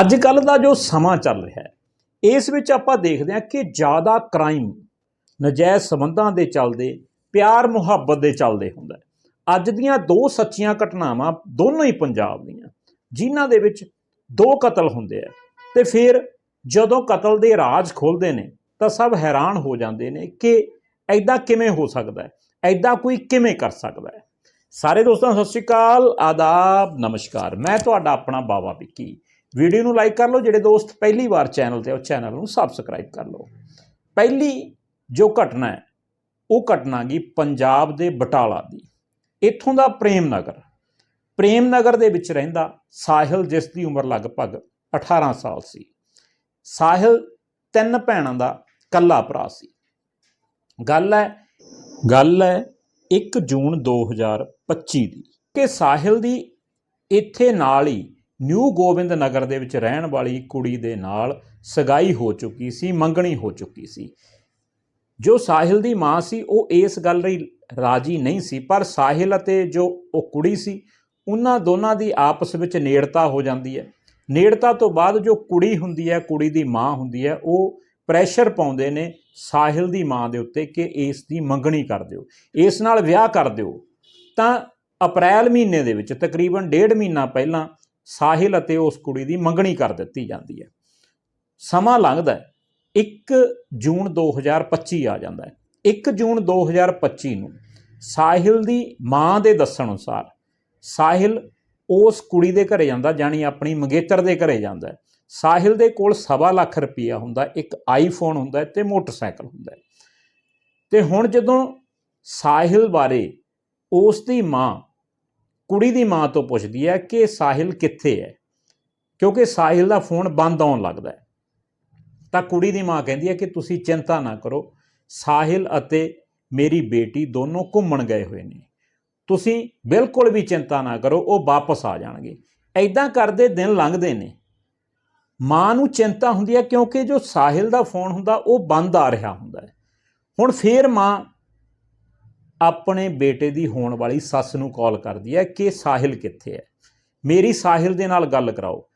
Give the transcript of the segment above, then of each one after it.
ਅੱਜ ਕੱਲ ਦਾ ਜੋ ਸਮਾਂ ਚੱਲ ਰਿਹਾ ਹੈ, ਇਸ ਵਿੱਚ ਆਪਾਂ ਦੇਖਦੇ ਹਾਂ ਕਿ ਜ਼ਿਆਦਾ ਕ੍ਰਾਈਮ ਨਜਾਇਜ਼ ਸਬੰਧਾਂ ਦੇ ਚੱਲਦੇ, ਪਿਆਰ ਮੁਹੱਬਤ ਦੇ ਚੱਲਦੇ ਹੁੰਦਾ ਹੈ। ਅੱਜ ਦੀਆਂ ਦੋ ਸੱਚੀਆਂ ਘਟਨਾਵਾਂ ਦੋਨੋਂ ਹੀ ਪੰਜਾਬ ਦੀਆਂ, ਜਿਨ੍ਹਾਂ ਦੇ ਵਿੱਚ ਦੋ ਕਤਲ ਹੁੰਦੇ ਆ ਤੇ ਫਿਰ ਜਦੋਂ ਕਤਲ ਦੇ ਰਾਜ ਖੁੱਲਦੇ ਨੇ ਤਾਂ ਸਭ ਹੈਰਾਨ ਹੋ ਜਾਂਦੇ ਨੇ ਕਿ ਐਦਾਂ ਕਿਵੇਂ ਹੋ ਸਕਦਾ ਹੈ ਐਦਾਂ ਕੋਈ ਕਿਵੇਂ ਕਰ ਸਕਦਾ ਹੈ। ਸਾਰੇ ਦੋਸਤਾਂ, ਸਤਿ ਸ਼੍ਰੀ ਅਕਾਲ, ਆਦਾਬ, ਨਮਸਕਾਰ। ਮੈਂ ਤੁਹਾਡਾ ਆਪਣਾ ਬਾਬਾ ਵਿੱਕੀ। ਵੀਡੀਓ ਨੂੰ ਲਾਈਕ ਕਰ ਲਓ, ਜਿਹੜੇ ਦੋਸਤ ਪਹਿਲੀ ਵਾਰ ਚੈਨਲ ਤੇ ਉਹ ਚੈਨਲ ਨੂੰ ਸਬਸਕ੍ਰਾਈਬ ਕਰ ਲਓ। ਪਹਿਲੀ ਜੋ ਘਟਨਾ ਹੈ, ਉਹ ਘਟਨਾ ਗਈ ਪੰਜਾਬ ਦੇ ਬਟਾਲਾ ਦੀ। ਇੱਥੋਂ ਦਾ ਪ੍ਰੇਮ ਨਗਰ ਪ੍ਰੇਮ ਨਗਰ ਦੇ ਵਿੱਚ ਰਹਿੰਦਾ ਸਾਹਿਲ, ਜਿਸ ਦੀ ਉਮਰ ਲਗਭਗ 18 ਸਾਲ ਸੀ। ਸਾਹਿਲ ਤਿੰਨ ਭੈਣਾਂ ਦਾ ਕੱਲਾ ਭਰਾ ਸੀ। ਗੱਲ ਹੈ ਗੱਲ ਹੈ 1 ਜੂਨ 2025 ਦੀ ਕਿ ਸਾਹਿਲ ਦੀ ਇੱਥੇ ਨਾਲ ਹੀ ਨਿਊ ਗੋਬਿੰਦ ਨਗਰ ਦੇ ਵਿੱਚ ਰਹਿਣ ਵਾਲੀ ਕੁੜੀ ਦੇ ਨਾਲ ਸਗਾਈ ਹੋ ਚੁੱਕੀ ਸੀ, ਮੰਗਣੀ ਹੋ ਚੁੱਕੀ ਸੀ। ਜੋ ਸਾਹਿਲ ਦੀ ਮਾਂ ਸੀ, ਉਹ ਇਸ ਗੱਲ ਲਈ ਰਾਜੀ ਨਹੀਂ ਸੀ, ਪਰ ਸਾਹਿਲ ਅਤੇ ਜੋ ਉਹ ਕੁੜੀ ਸੀ, ਉਹਨਾਂ ਦੋਨਾਂ ਦੀ ਆਪਸ ਵਿੱਚ ਨੇੜਤਾ ਹੋ ਜਾਂਦੀ ਹੈ। ਨੇੜਤਾ ਤੋਂ ਬਾਅਦ ਜੋ ਕੁੜੀ ਹੁੰਦੀ ਹੈ, ਕੁੜੀ ਦੀ ਮਾਂ ਹੁੰਦੀ ਹੈ, ਉਹ ਪ੍ਰੈਸ਼ਰ ਪਾਉਂਦੇ ਨੇ ਸਾਹਿਲ ਦੀ ਮਾਂ ਦੇ ਉੱਤੇ ਕਿ ਇਸ ਦੀ ਮੰਗਣੀ ਕਰ ਦਿਓ, ਇਸ ਨਾਲ ਵਿਆਹ ਕਰ ਦਿਓ। ਤਾਂ ਅਪ੍ਰੈਲ ਮਹੀਨੇ ਦੇ ਵਿੱਚ ਤਕਰੀਬਨ ਡੇਢ ਮਹੀਨਾ ਪਹਿਲਾਂ ਸਾਹਿਲ ਅਤੇ ਉਸ ਕੁੜੀ ਦੀ ਮੰਗਣੀ ਕਰ ਦਿੱਤੀ ਜਾਂਦੀ ਹੈ। ਸਮਾਂ ਲੰਘਦਾ ਹੈ। 1 ਜੂਨ 2025 ਆ ਜਾਂਦਾ ਹੈ। 1 ਜੂਨ 2025 ਨੂੰ ਸਾਹਿਲ ਦੀ ਮਾਂ ਦੇ ਦੱਸਣ ਅਨੁਸਾਰ ਸਾਹਿਲ ਉਸ ਕੁੜੀ ਦੇ ਘਰੇ ਜਾਂਦਾ ਜਾਨੀ ਆਪਣੀ ਮੰਗੇਤਰ ਦੇ ਘਰੇ ਜਾਂਦਾ ਸਾਹਿਲ ਦੇ ਕੋਲ ਸਵਾ ਲੱਖ ਰੁਪਈਆ ਹੁੰਦਾ, ਇੱਕ ਆਈਫੋਨ ਹੁੰਦਾ ਹੈ ਤੇ ਮੋਟਰਸਾਈਕਲ ਹੁੰਦਾ ਤੇ ਹੁਣ ਜਦੋਂ ਸਾਹਿਲ ਬਾਰੇ ਉਸ ਦੀ ਮਾਂ ਕੁੜੀ ਦੀ ਮਾਂ ਤੋਂ ਪੁੱਛਦੀ ਹੈ ਕਿ ਸਾਹਿਲ ਕਿੱਥੇ ਹੈ? ਕਿਉਂਕਿ ਸਾਹਿਲ ਦਾ ਫੋਨ ਬੰਦ ਆਉਣ ਲੱਗਦਾ ਹੈ। ਤਾਂ ਕੁੜੀ ਦੀ ਮਾਂ ਕਹਿੰਦੀ ਹੈ ਕਿ ਤੁਸੀਂ ਚਿੰਤਾ ਨਾ ਕਰੋ, ਸਾਹਿਲ ਅਤੇ ਮੇਰੀ ਬੇਟੀ ਦੋਨੋਂ ਘੁੰਮਣ ਗਏ ਹੋਏ ਨੇ। ਤੁਸੀਂ ਬਿਲਕੁਲ ਵੀ ਚਿੰਤਾ ਨਾ ਕਰੋ, ਉਹ ਵਾਪਸ ਆ ਜਾਣਗੇ। ਐਦਾਂ ਕਰਦੇ ਦਿਨ ਲੰਘਦੇ ਨੇ। ਮਾਂ ਨੂੰ ਚਿੰਤਾ ਹੁੰਦੀ ਹੈ ਕਿਉਂਕਿ ਜੋ ਸਾਹਿਲ ਦਾ ਫੋਨ ਹੁੰਦਾ, ਉਹ ਬੰਦ ਆ ਰਿਹਾ ਹੁੰਦਾ ਹੈ। ਹੁਣ ਫੇਰ ਮਾਂ ਆਪਣੇ ਬੇਟੇ ਦੀ ਹੋਣ ਵਾਲੀ ਸੱਸ ਨੂੰ ਕਾਲ ਕਰਦੀ ਹੈ ਕਿ ਸਾਹਿਲ ਕਿੱਥੇ ਹੈ? ਮੇਰੀ ਸਾਹਿਲ ਦੇ ਨਾਲ ਗੱਲ ਕਰਾਓ।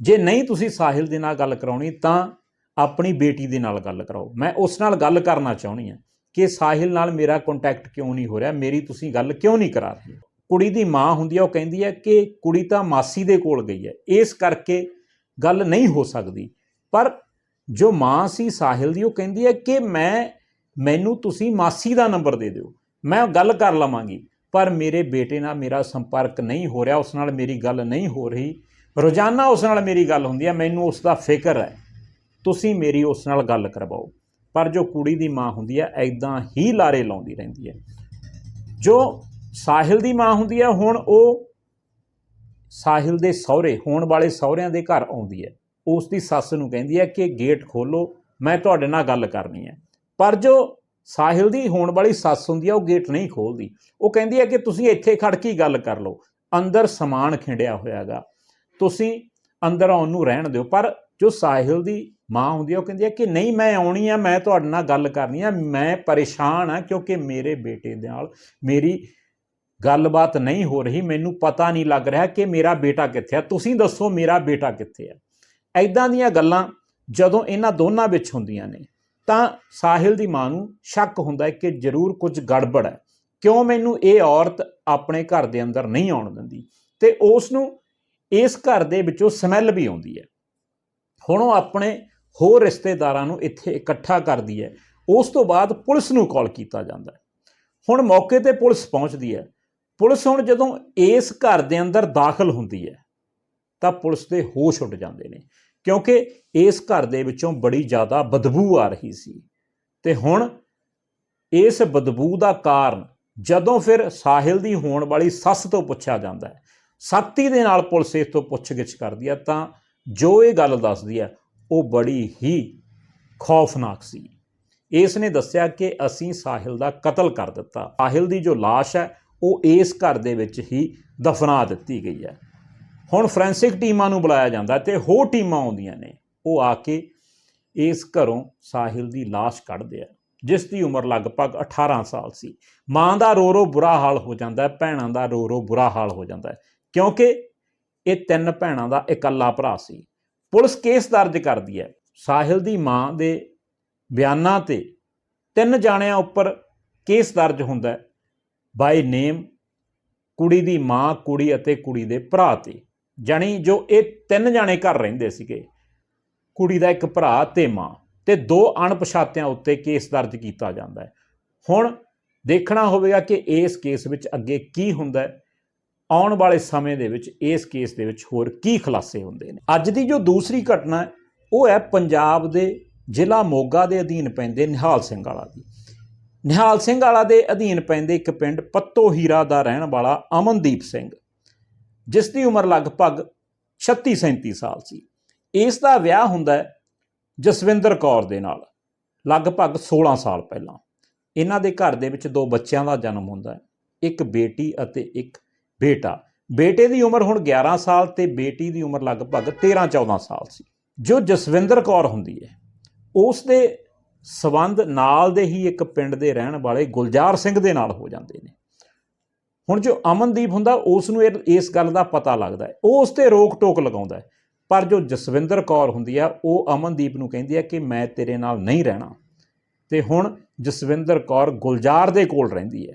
ਜੇ ਨਹੀਂ ਤੁਸੀਂ ਸਾਹਿਲ ਦੇ ਨਾਲ ਗੱਲ ਕਰਾਉਣੀ, ਤਾਂ ਆਪਣੀ ਬੇਟੀ ਦੇ ਨਾਲ ਗੱਲ ਕਰਾਓ। ਮੈਂ ਉਸ ਨਾਲ ਗੱਲ ਕਰਨਾ ਚਾਹੁੰਦੀ ਹਾਂ ਕਿ ਸਾਹਿਲ ਨਾਲ ਮੇਰਾ ਕੰਟੈਕਟ ਕਿਉਂ ਨਹੀਂ ਹੋ ਰਿਹਾ? ਮੇਰੀ ਤੁਸੀਂ ਗੱਲ ਕਿਉਂ ਨਹੀਂ ਕਰਾ ਰਹੇ ਕੁੜੀ ਦੀ ਮਾਂ ਹੁੰਦੀ ਹੈ, ਉਹ ਕਹਿੰਦੀ ਹੈ ਕਿ ਕੁੜੀ ਤਾਂ ਮਾਸੀ ਦੇ ਕੋਲ ਗਈ ਹੈ। ਇਸ ਕਰਕੇ ਗੱਲ ਨਹੀਂ ਹੋ ਸਕਦੀ। ਪਰ ਜੋ ਮਾਂ ਸੀ ਸਾਹਿਲ ਦੀ, ਉਹ ਕਹਿੰਦੀ ਹੈ ਕਿ ਮੈਂ ਮੈਨੂੰ ਤੁਸੀਂ ਮਾਸੀ ਦਾ ਨੰਬਰ ਦੇ ਦਿਓ। ਮੈਂ ਗੱਲ ਕਰ ਲਵਾਂਗੀ। ਪਰ ਮੇਰੇ ਬੇਟੇ ਨਾਲ ਮੇਰਾ ਸੰਪਰਕ ਨਹੀਂ ਹੋ ਰਿਹਾ, ਉਸ ਨਾਲ ਮੇਰੀ ਗੱਲ ਨਹੀਂ ਹੋ ਰਹੀ। ਰੋਜ਼ਾਨਾ ਉਸ ਨਾਲ ਮੇਰੀ ਗੱਲ ਹੁੰਦੀ ਹੈ, ਮੈਨੂੰ ਉਸ ਦਾ ਫਿਕਰ ਹੈ। ਤੁਸੀਂ ਮੇਰੀ ਉਸ ਨਾਲ ਗੱਲ ਕਰਵਾਓ। ਪਰ ਜੋ ਕੁੜੀ ਦੀ ਮਾਂ ਹੁੰਦੀ ਹੈ ਐਦਾਂ ਹੀ ਲਾਰੇ ਲਾਉਂਦੀ ਰਹਿੰਦੀ ਹੈ। ਜੋ ਸਾਹਿਲ ਦੀ ਮਾਂ ਹੁੰਦੀ ਹੈ, ਹੁਣ ਉਹ ਸਾਹਿਲ ਦੇ ਸਹੁਰੇ, ਹੋਣ ਵਾਲੇ ਸਹੁਰਿਆਂ ਦੇ ਘਰ ਆਉਂਦੀ ਹੈ। ਉਸ ਦੀ ਸੱਸ ਨੂੰ ਕਹਿੰਦੀ ਹੈ ਕਿ ਗੇਟ ਖੋਲੋ ਮੈਂ ਤੁਹਾਡੇ ਨਾਲ ਗੱਲ ਕਰਨੀ ਹੈ। ਪਰ ਜੋ ਸਾਹਿਲ ਦੀ ਹੋਣ ਵਾਲੀ ਸੱਸ ਹੁੰਦੀ ਹੈ ਉਹ ਗੇਟ ਨਹੀਂ ਖੋਲਦੀ। ਉਹ ਕਹਿੰਦੀ ਹੈ ਕਿ ਤੁਸੀਂ ਇੱਥੇ ਖੜ ਕੇ ਗੱਲ ਕਰ ਲਓ। ਅੰਦਰ ਸਮਾਨ ਖਿੰਡਿਆ ਹੋਇਆਗਾ ਤੁਸੀਂ ਅੰਦਰ ਆਉਣ ਨੂੰ ਰਹਿਣ ਦਿਓ। ਪਰ ਜੋ ਸਾਹਿਲ ਦੀ ਮਾਂ ਹੁੰਦੀ ਹੈ ਉਹ ਕਹਿੰਦੀ ਹੈ ਕਿ ਨਹੀਂ, ਮੈਂ ਆਉਣੀ ਆ, ਮੈਂ ਤੁਹਾਡੇ ਨਾਲ ਗੱਲ ਕਰਨੀ ਆ, ਮੈਂ ਪਰੇਸ਼ਾਨ ਆ ਕਿਉਂਕਿ ਮੇਰੇ ਬੇਟੇ ਦੇ ਨਾਲ ਮੇਰੀ ਗੱਲਬਾਤ ਨਹੀਂ ਹੋ ਰਹੀ। ਮੈਨੂੰ ਪਤਾ ਨਹੀਂ ਲੱਗ ਰਿਹਾ ਕਿ ਮੇਰਾ ਬੇਟਾ ਕਿੱਥੇ ਆ। ਤੁਸੀਂ ਦੱਸੋ ਮੇਰਾ ਬੇਟਾ ਕਿੱਥੇ ਆ। ਐਦਾਂ ਦੀਆਂ ਗੱਲਾਂ ਜਦੋਂ ਇਹਨਾਂ ਦੋਨਾਂ ਵਿੱਚ ਹੁੰਦੀਆਂ ਨੇ ਤਾਂ ਸਾਹਿਲ ਦੀ ਮਾਂ ਨੂੰ ਸ਼ੱਕ ਹੁੰਦਾ ਹੈ ਕਿ ਜ਼ਰੂਰ ਕੁਝ ਗੜਬੜ ਹੈ। ਕਿਉਂ ਮੈਨੂੰ ਇਹ ਔਰਤ ਆਪਣੇ ਘਰ ਦੇ ਅੰਦਰ ਨਹੀਂ ਆਉਣ ਦਿੰਦੀ? ਤੇ ਉਸ ਨੂੰ ਇਸ ਘਰ ਦੇ ਵਿੱਚੋਂ ਸਮੈਲ ਵੀ ਆਉਂਦੀ ਹੈ। ਹੁਣ ਉਹ ਆਪਣੇ ਹੋਰ ਰਿਸ਼ਤੇਦਾਰਾਂ ਨੂੰ ਇੱਥੇ ਇਕੱਠਾ ਕਰਦੀ ਹੈ। ਉਸ ਤੋਂ ਬਾਅਦ ਪੁਲਿਸ ਨੂੰ ਕਾਲ ਕੀਤਾ ਜਾਂਦਾ ਹੈ। ਹੁਣ ਮੌਕੇ ਤੇ ਪੁਲਿਸ ਪਹੁੰਚਦੀ ਹੈ। ਪੁਲਿਸ ਹੁਣ ਜਦੋਂ ਇਸ ਘਰ ਦੇ ਅੰਦਰ ਦਾਖਲ ਹੁੰਦੀ ਹੈ, ਤਾਂ ਪੁਲਿਸ ਦੇ ਹੋਸ਼ ਉੱਡ ਜਾਂਦੇ ਨੇ। ਕਿਉਂਕਿ ਇਸ ਘਰ ਦੇ ਵਿੱਚੋਂ ਬੜੀ ਜ਼ਿਆਦਾ ਬਦਬੂ ਆ ਰਹੀ ਸੀ। ਤੇ ਹੁਣ ਇਸ ਬਦਬੂ ਦਾ ਕਾਰਨ ਜਦੋਂ ਫਿਰ ਸਾਹਿਲ ਦੀ ਹੋਣ ਵਾਲੀ ਸੱਸ ਤੋਂ ਪੁੱਛਿਆ ਜਾਂਦਾ ਹੈ ਸਖਤੀ ਦੇ ਨਾਲ ਪੁਲਿਸ ਇਸ ਤੋਂ ਪੁੱਛਗਿੱਛ ਕਰਦੀ ਹੈ ਤਾਂ ਜੋ ਇਹ ਗੱਲ ਦੱਸਦੀ ਹੈ, ਉਹ ਬੜੀ ਹੀ ਖੌਫਨਾਕ ਸੀ। ਇਸ ਨੇ ਦੱਸਿਆ ਕਿ ਅਸੀਂ ਸਾਹਿਲ ਦਾ ਕਤਲ ਕਰ ਦਿੱਤਾ। ਸਾਹਿਲ ਦੀ ਜੋ ਲਾਸ਼ ਹੈ, ਉਹ ਇਸ ਘਰ ਦੇ ਵਿੱਚ ਹੀ ਦਫਨਾ ਦਿੱਤੀ ਗਈ ਹੈ। ਹੁਣ ਫੋਰੈਂਸਿਕ ਟੀਮਾਂ ਨੂੰ ਬੁਲਾਇਆ ਜਾਂਦਾ ਤੇ ਹੋਰ ਟੀਮਾਂ ਆਉਂਦੀਆਂ ਨੇ, ਉਹ ਆ ਕੇ ਇਸ ਘਰੋਂ ਸਾਹਿਲ ਦੀ ਲਾਸ਼ ਕੱਢਦੇ ਆ, ਜਿਸ ਦੀ ਉਮਰ ਲਗਭਗ 18 ਸਾਲ ਸੀ। ਮਾਂ ਦਾ ਰੋ ਰੋ ਬੁਰਾ ਹਾਲ ਹੋ ਜਾਂਦਾ ਹੈ, ਭੈਣਾਂ ਦਾ ਰੋ ਰੋ ਬੁਰਾ ਹਾਲ ਹੋ ਜਾਂਦਾ ਹੈ, ਕਿਉਂਕਿ ਇਹ ਤਿੰਨ ਭੈਣਾਂ ਦਾ ਇਕੱਲਾ ਭਰਾ ਸੀ। ਪੁਲਿਸ ਕੇਸ ਦਰਜ ਕਰਦੀ ਹੈ, ਸਾਹਿਲ ਦੀ ਮਾਂ ਦੇ ਬਿਆਨਾਂ ਤੇ ਤਿੰਨ ਜਾਣਿਆਂ ਉੱਪਰ ਕੇਸ ਦਰਜ ਹੁੰਦਾ ਹੈ ਬਾਈ ਨੇਮ ਕੁੜੀ ਦੀ ਮਾਂ, ਕੁੜੀ ਅਤੇ ਕੁੜੀ ਦੇ ਭਰਾ ਤੇ। ਜਾਣੀ ਜੋ ਇਹ ਤਿੰਨ ਜਾਣੇ ਘਰ ਰਹਿੰਦੇ ਸੀਗੇ, ਕੁੜੀ ਦਾ ਇੱਕ ਭਰਾ ਤੇ ਮਾਂ, ਤੇ ਦੋ ਅਣਪਛਾਤਿਆਂ ਉੱਤੇ ਕੇਸ ਦਰਜ ਕੀਤਾ ਜਾਂਦਾ ਹੈ। ਹੁਣ ਦੇਖਣਾ ਹੋਵੇਗਾ ਕਿ ਇਸ ਕੇਸ ਵਿੱਚ ਅੱਗੇ ਕੀ ਹੁੰਦਾ ਹੈ। ਆਉਣ ਵਾਲੇ ਸਮੇਂ ਦੇ ਵਿੱਚ ਇਸ ਕੇਸ ਦੇ ਵਿੱਚ ਹੋਰ ਕੀ ਖੁਲਾਸੇ ਹੁੰਦੇ ਨੇ। ਅੱਜ ਦੀ ਜੋ ਦੂਸਰੀ ਘਟਨਾ ਹੈ, ਉਹ ਹੈ ਪੰਜਾਬ ਦੇ ਜ਼ਿਲ੍ਹਾ ਮੋਗਾ ਦੇ ਅਧੀਨ ਪੈਂਦੇ ਨਿਹਾਲ ਸਿੰਘ ਵਾਲਾ ਦੀ। ਨਿਹਾਲ ਸਿੰਘ ਵਾਲਾ ਦੇ ਅਧੀਨ ਪੈਂਦੇ ਇੱਕ ਪਿੰਡ ਪੱਤੋ ਹੀਰਾ ਦਾ ਰਹਿਣ ਵਾਲਾ ਅਮਨਦੀਪ ਸਿੰਘ। ਜਿਸ ਦੀ ਉਮਰ ਲਗਭਗ 36 37 ਸਾਲ ਸੀ। ਇਸ ਦਾ ਵਿਆਹ ਹੁੰਦਾ ਜਸਵਿੰਦਰ ਕੌਰ ਦੇ ਨਾਲ, ਲਗਭਗ 16 ਸਾਲ ਪਹਿਲਾਂ। ਇਹਨਾਂ ਦੇ ਘਰ ਦੇ ਵਿੱਚ ਦੋ ਬੱਚਿਆਂ ਦਾ ਜਨਮ ਹੁੰਦਾ ਹੈ, ਇੱਕ ਬੇਟੀ ਅਤੇ ਇੱਕ ਬੇਟਾ। ਬੇਟੇ ਦੀ ਉਮਰ ਹੁਣ 11 ਸਾਲ ਤੇ ਬੇਟੀ ਦੀ ਉਮਰ ਲਗਭਗ 13 14 ਸਾਲ ਸੀ। ਜੋ ਜਸਵਿੰਦਰ ਕੌਰ ਹੁੰਦੀ ਹੈ, ਉਸ ਦੇ ਸਬੰਧ ਨਾਲ ਦੇ ਹੀ ਇੱਕ ਪਿੰਡ ਦੇ ਰਹਿਣ ਵਾਲੇ ਗੁਲਜ਼ਾਰ ਸਿੰਘ ਦੇ ਨਾਲ ਹੋ ਜਾਂਦੇ ਨੇ। ਹੁਣ ਜੋ ਅਮਨਦੀਪ ਹੁੰਦਾ, ਉਸ ਨੂੰ ਇਹ- ਇਸ ਗੱਲ ਦਾ ਪਤਾ ਲੱਗਦਾ ਹੈ। ਉਹ ਉਸ ਤੇ ਰੋਕ ਟੋਕ ਲਗਾਉਂਦਾ ਹੈ। ਪਰ ਜੋ ਜਸਵਿੰਦਰ ਕੌਰ ਹੁੰਦੀ ਆ, ਉਹ ਅਮਨਦੀਪ ਨੂੰ ਕਹਿੰਦੀ ਹੈ ਕਿ ਮੈਂ ਤੇਰੇ ਨਾਲ ਨਹੀਂ ਰਹਿਣਾ। ਤੇ ਹੁਣ ਜਸਵਿੰਦਰ ਕੌਰ ਗੁਲਜ਼ਾਰ ਦੇ ਕੋਲ ਰਹਿੰਦੀ ਹੈ।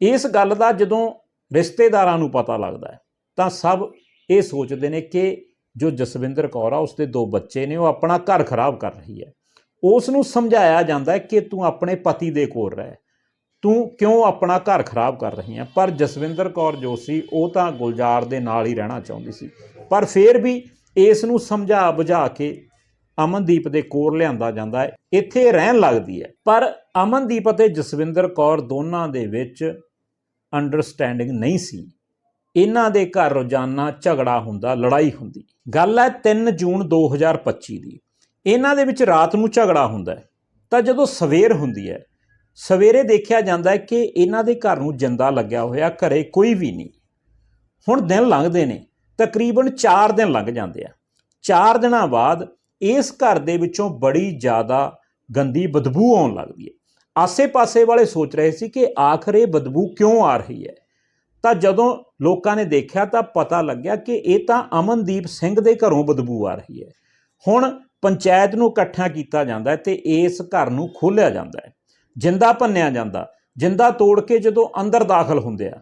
ਇਸ ਗੱਲ ਦਾ ਜਦੋਂ ਰਿਸ਼ਤੇਦਾਰਾਂ ਨੂੰ ਪਤਾ ਲੱਗਦਾ ਹੈ, ਤਾਂ ਸਭ ਇਹ ਸੋਚਦੇ ਨੇ ਕਿ ਜੋ ਜਸਵਿੰਦਰ ਕੌਰ ਆ ਉਸਦੇ ਦੋ ਬੱਚੇ ਨੇ, ਉਹ ਆਪਣਾ ਘਰ ਖਰਾਬ ਕਰ ਰਹੀ ਹੈ। ਉਸ ਨੂੰ ਸਮਝਾਇਆ ਜਾਂਦਾ ਹੈ ਕਿ ਤੂੰ ਆਪਣੇ ਪਤੀ ਦੇ ਕੋਲ ਰਹਿ। ਤੂੰ ਕਿਉਂ ਆਪਣਾ ਘਰ ਖਰਾਬ ਕਰ ਰਹੀ ਹੈ ਪਰ ਜਸਵਿੰਦਰ ਕੌਰ ਜੋ ਸੀ ਉਹ ਤਾਂ ਗੁਲਜ਼ਾਰ ਦੇ ਨਾਲ ਹੀ ਰਹਿਣਾ ਚਾਹੁੰਦੀ ਸੀ। ਪਰ ਫਿਰ ਵੀ ਇਸ ਨੂੰ ਸਮਝਾ ਬੁਝਾ ਕੇ ਅਮਨਦੀਪ ਦੇ ਕੋਲ ਲਿਆਂਦਾ ਜਾਂਦਾ ਹੈ। ਇੱਥੇ ਰਹਿਣ ਲੱਗਦੀ ਹੈ। ਪਰ ਅਮਨਦੀਪ ਅਤੇ ਜਸਵਿੰਦਰ ਕੌਰ ਦੋਨਾਂ ਦੇ ਵਿੱਚ ਅੰਡਰਸਟੈਂਡਿੰਗ ਨਹੀਂ ਸੀ। ਇਹਨਾਂ ਦੇ ਘਰ ਰੋਜ਼ਾਨਾ ਝਗੜਾ ਹੁੰਦਾ, ਲੜਾਈ ਹੁੰਦੀ। ਗੱਲ ਹੈ 3 ਜੂਨ 2025 ਦੀ। ਇਹਨਾਂ ਦੇ ਵਿੱਚ ਰਾਤ ਨੂੰ ਝਗੜਾ ਹੁੰਦਾ ਤਾਂ ਜਦੋਂ ਸਵੇਰ ਹੁੰਦੀ ਹੈ ਸਵੇਰੇ ਦੇਖਿਆ ਜਾਂਦਾ ਹੈ ਕਿ ਇਹਨਾਂ ਦੇ ਘਰ ਨੂੰ ਜਿੰਦਾ ਲੱਗਿਆ ਹੋਇਆ, ਘਰੇ ਕੋਈ ਵੀ ਨਹੀਂ। ਹੁਣ ਦਿਨ ਲੰਘਦੇ ਨੇ, ਤਕਰੀਬਨ 4 ਦਿਨ ਲੰਘ ਜਾਂਦੇ ਆ। 4 ਦਿਨਾਂ ਬਾਅਦ ਇਸ ਘਰ ਦੇ ਵਿੱਚੋਂ ਬੜੀ ਜ਼ਿਆਦਾ ਗੰਦੀ ਬਦਬੂ ਆਉਣ ਲੱਗਦੀ ਹੈ। ਆਸੇ-ਪਾਸੇ ਵਾਲੇ ਸੋਚ ਰਹੇ ਸੀ ਕਿ ਆਖਰ ਇਹ ਬਦਬੂ ਕਿਉਂ ਆ ਰਹੀ ਹੈ? ਤਾਂ ਜਦੋਂ ਲੋਕਾਂ ਨੇ ਦੇਖਿਆ ਤਾਂ ਪਤਾ ਲੱਗਿਆ ਕਿ ਇਹ ਤਾਂ ਅਮਨਦੀਪ ਸਿੰਘ ਦੇ ਘਰੋਂ ਬਦਬੂ ਆ ਰਹੀ ਹੈ। ਹੁਣ ਪੰਚਾਇਤ ਨੂੰ ਇਕੱਠਾ ਕੀਤਾ ਜਾਂਦਾ ਹੈ ਤੇ ਇਸ ਘਰ ਨੂੰ ਖੋਲ੍ਹਿਆ ਜਾਂਦਾ ਹੈ। ਜਿੰਦਾ ਭੰਨਿਆ ਜਾਂਦਾ, ਜਿੰਦਾ ਤੋੜ ਕੇ ਜਦੋਂ ਅੰਦਰ ਦਾਖਲ ਹੁੰਦੇ ਆ,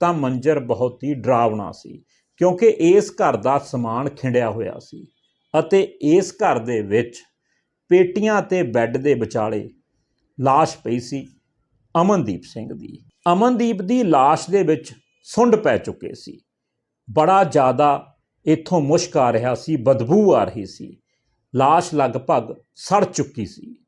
ਤਾਂ ਮੰਜ਼ਰ ਬਹੁਤ ਹੀ ਡਰਾਵਣਾ ਸੀ, ਕਿਉਂਕਿ ਇਸ ਘਰ ਦਾ ਸਮਾਨ ਖਿੰਡਿਆ ਹੋਇਆ ਸੀ ਅਤੇ ਇਸ ਘਰ ਦੇ ਵਿੱਚ ਪੇਟੀਆਂ ਤੇ ਬੈੱਡ ਦੇ ਵਿਚਾਲੇ ਲਾਸ਼ ਪਈ ਸੀ ਅਮਨਦੀਪ ਸਿੰਘ ਦੀ। ਅਮਨਦੀਪ ਦੀ ਲਾਸ਼ ਦੇ ਵਿੱਚ ਸੁੰਡ ਪੈ ਚੁੱਕੇ ਸੀ। ਬੜਾ ਜ਼ਿਆਦਾ ਇੱਥੋਂ ਮੁਸ਼ਕ ਆ ਰਿਹਾ ਸੀ, ਬਦਬੂ ਆ ਰਹੀ ਸੀ। ਲਾਸ਼ ਲਗਭਗ ਸੜ ਚੁੱਕੀ ਸੀ।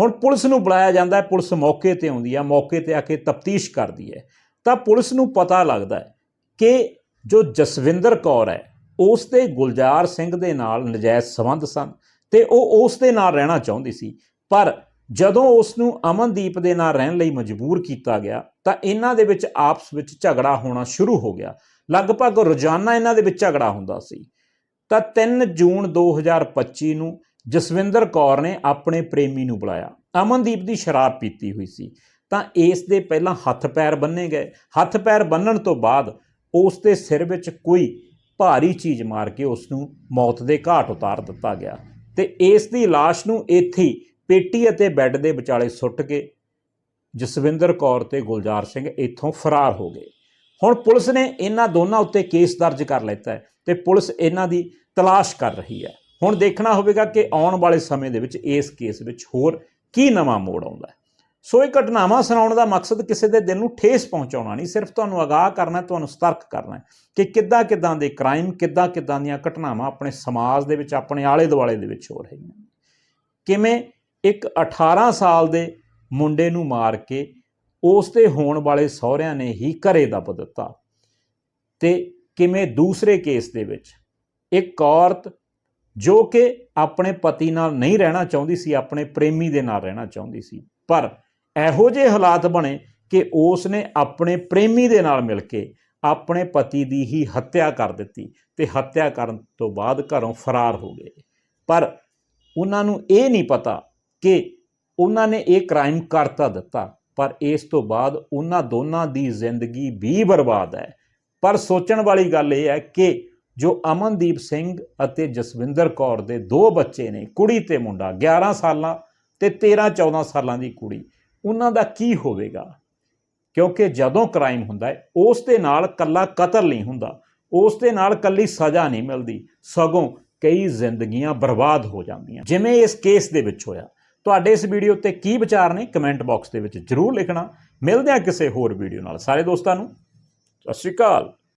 ਹੁਣ ਪੁਲਿਸ ਨੂੰ ਬੁਲਾਇਆ ਜਾਂਦਾ ਹੈ, ਪੁਲਿਸ ਮੌਕੇ ਤੇ ਆਉਂਦੀ ਹੈ, ਮੌਕੇ ਤੇ ਆ ਕੇ ਤਫਤੀਸ਼ ਕਰਦੀ ਹੈ। ਤਾਂ ਪੁਲਿਸ ਨੂੰ ਪਤਾ ਲੱਗਦਾ ਹੈ ਕਿ ਜੋ ਜਸਵਿੰਦਰ ਕੌਰ ਹੈ, ਉਸ ਦੇ ਗੁਲਜ਼ਾਰ ਸਿੰਘ ਦੇ ਨਾਲ ਨਜਾਇਜ਼ ਸੰਬੰਧ ਸਨ ਤੇ ਉਹ ਉਸ ਦੇ ਨਾਲ ਰਹਿਣਾ ਚਾਹੁੰਦੀ ਸੀ। ਪਰ ਜਦੋਂ ਉਸ ਨੂੰ ਅਮਨਦੀਪ ਦੇ ਨਾਲ ਰਹਿਣ ਲਈ ਮਜਬੂਰ ਕੀਤਾ ਗਿਆ, ਤਾਂ ਇਹਨਾਂ ਦੇ ਵਿੱਚ ਆਪਸ ਵਿੱਚ ਝਗੜਾ ਹੋਣਾ ਸ਼ੁਰੂ ਹੋ ਗਿਆ। ਲਗਭਗ ਰੋਜ਼ਾਨਾ ਇਹਨਾਂ ਦੇ ਵਿੱਚ ਝਗੜਾ ਹੁੰਦਾ ਸੀ। ਤਾਂ 3 ਜੂਨ 2025 ਨੂੰ ਜਸਵਿੰਦਰ ਕੌਰ ਨੇ ਆਪਣੇ ਪ੍ਰੇਮੀ ਨੂੰ ਬੁਲਾਇਆ। ਅਮਨਦੀਪ ਦੀ ਸ਼ਰਾਬ ਪੀਤੀ ਹੋਈ ਸੀ। ਤਾਂ ਇਸ ਦੇ ਪਹਿਲਾਂ ਹੱਥ ਪੈਰ ਬੰਨੇ ਗਏ। ਹੱਥ ਪੈਰ ਬੰਨਣ ਤੋਂ ਬਾਅਦ ਉਸ ਦੇ ਸਿਰ ਵਿੱਚ ਕੋਈ ਭਾਰੀ ਚੀਜ਼ ਮਾਰ ਕੇ ਉਸ ਨੂੰ ਮੌਤ ਦੇ ਘਾਟ ਉਤਾਰ ਦਿੱਤਾ ਗਿਆ ਤੇ ਇਸ ਦੀ ਲਾਸ਼ ਨੂੰ ਇੱਥੇ ਪੇਟੀ ਅਤੇ ਬੈੱਡ ਦੇ ਵਿਚਾਲੇ ਸੁੱਟ ਕੇ ਜਸਵਿੰਦਰ ਕੌਰ ਤੇ ਗੁਲਜ਼ਾਰ ਸਿੰਘ ਇੱਥੋਂ ਫਰਾਰ ਹੋ ਗਏ। ਹੁਣ ਪੁਲਿਸ ਨੇ ਇਹਨਾਂ ਦੋਨਾਂ ਉੱਤੇ ਕੇਸ ਦਰਜ ਕਰ ਲਿੱਤਾ ਹੈ ਤੇ ਪੁਲਿਸ ਇਹਨਾਂ ਦੀ ਤਲਾਸ਼ ਕਰ ਰਹੀ ਹੈ। ਹੁਣ ਦੇਖਣਾ ਹੋਵੇਗਾ ਕਿ ਆਉਣ ਵਾਲੇ ਸਮੇਂ ਦੇ ਵਿੱਚ ਇਸ ਕੇਸ ਵਿੱਚ ਹੋਰ ਕੀ ਨਵਾਂ ਮੋੜ ਆਉਂਦਾ ਹੈ। ਸੋ ਇਹ ਘਟਨਾਵਾਂ ਸੁਣਾਉਣ ਦਾ ਮਕਸਦ ਕਿਸੇ ਦੇ ਦਿਲ ਨੂੰ ਠੇਸ ਪਹੁੰਚਾਉਣਾ ਨਹੀਂ, ਸਿਰਫ ਤੁਹਾਨੂੰ ਅਗਾਹ ਕਰਨਾ ਤੁਹਾਨੂੰ ਸਤਰਕ ਕਰਨਾ ਕਿ ਕਿੱਦਾਂ ਕਿੱਦਾਂ ਦੇ ਕ੍ਰਾਈਮ ਕਿੱਦਾਂ ਕਿੱਦਾਂ ਦੀਆਂ ਘਟਨਾਵਾਂ ਆਪਣੇ ਸਮਾਜ ਦੇ ਵਿੱਚ, ਆਪਣੇ ਆਲੇ ਦੁਆਲੇ ਦੇ ਵਿੱਚ ਹੋ ਰਹੀਆਂ ਕਿਵੇਂ ਇੱਕ 18 ਸਾਲ ਦੇ ਮੁੰਡੇ ਨੂੰ ਮਾਰ ਕੇ ਉਸ ਦੇ ਹੋਣ ਵਾਲੇ ਸਹੁਰਿਆਂ ਨੇ ਹੀ ਘਰੇ ਦੱਬ ਦਿੱਤਾ ਤੇ ਕਿਵੇਂ ਦੂਸਰੇ ਕੇਸ ਦੇ ਵਿੱਚ ਇੱਕ ਔਰਤ ਜੋ ਕਿ ਆਪਣੇ ਪਤੀ ਨਾਲ ਨਹੀਂ ਰਹਿਣਾ ਚਾਹੁੰਦੀ ਸੀ, ਆਪਣੇ ਪ੍ਰੇਮੀ ਦੇ ਨਾਲ ਰਹਿਣਾ ਚਾਹੁੰਦੀ ਸੀ। ਪਰ ਇਹੋ ਜਿਹੇ ਹਾਲਾਤ ਬਣੇ ਕਿ ਉਸ ਨੇ ਆਪਣੇ ਪ੍ਰੇਮੀ ਦੇ ਨਾਲ ਮਿਲ ਕੇ ਆਪਣੇ ਪਤੀ ਦੀ ਹੀ ਹੱਤਿਆ ਕਰ ਦਿੱਤੀ ਤੇ ਹੱਤਿਆ ਕਰਨ ਤੋਂ ਬਾਅਦ ਘਰੋਂ ਫਰਾਰ ਹੋ ਗਏ। ਪਰ ਉਹਨਾਂ ਨੂੰ ਇਹ ਨਹੀਂ ਪਤਾ ਕਿ ਉਹਨਾਂ ਨੇ ਇਹ ਕ੍ਰਾਈਮ ਕਰਤਾ ਦਿੱਤਾ, ਪਰ ਇਸ ਤੋਂ ਬਾਅਦ ਉਹਨਾਂ ਦੋਨਾਂ ਦੀ ਜ਼ਿੰਦਗੀ ਵੀ ਬਰਬਾਦ ਹੈ। ਪਰ ਸੋਚਣ ਵਾਲੀ ਗੱਲ ਇਹ ਹੈ ਕਿ ਜੋ ਅਮਨਦੀਪ ਸਿੰਘ ਅਤੇ ਜਸਵਿੰਦਰ ਕੌਰ ਦੇ ਦੋ ਬੱਚੇ ਨੇ, ਕੁੜੀ ਤੇ ਮੁੰਡਾ 11 ਸਾਲਾਂ ਤੇ 13 14 ਸਾਲਾਂ ਦੀ ਕੁੜੀ, ਉਹਨਾਂ ਦਾ ਕੀ ਹੋਵੇਗਾ? ਕਿਉਂਕਿ ਜਦੋਂ ਕ੍ਰਾਈਮ ਹੁੰਦਾ ਹੈ, ਉਸ ਦੇ ਨਾਲ ਕੱਲਾ ਕਤਲ ਨਹੀਂ ਹੁੰਦਾ, ਉਸ ਦੇ ਨਾਲ ਕੱਲੀ ਸਜ਼ਾ ਨਹੀਂ ਮਿਲਦੀ, ਸਗੋਂ ਕਈ ਜ਼ਿੰਦਗੀਆਂ ਬਰਬਾਦ ਹੋ ਜਾਂਦੀਆਂ। ਜਿਵੇਂ ਇਸ ਕੇਸ ਦੇ ਵਿੱਚ ਹੋਇਆ। ਤੁਹਾਡੇ ਇਸ ਵੀਡੀਓ ਤੇ ਕੀ ਵਿਚਾਰ ਨੇ? ਕਮੈਂਟ ਬਾਕਸ ਦੇ ਵਿੱਚ ਜਰੂਰ ਲਿਖਣਾ। ਮਿਲਦੇ ਹਾਂ ਕਿਸੇ ਹੋਰ ਵੀਡੀਓ ਨਾਲ। ਸਾਰੇ ਦੋਸਤਾਂ ਨੂੰ, ਸਤਿ ਸ਼੍ਰੀ ਅਕਾਲ।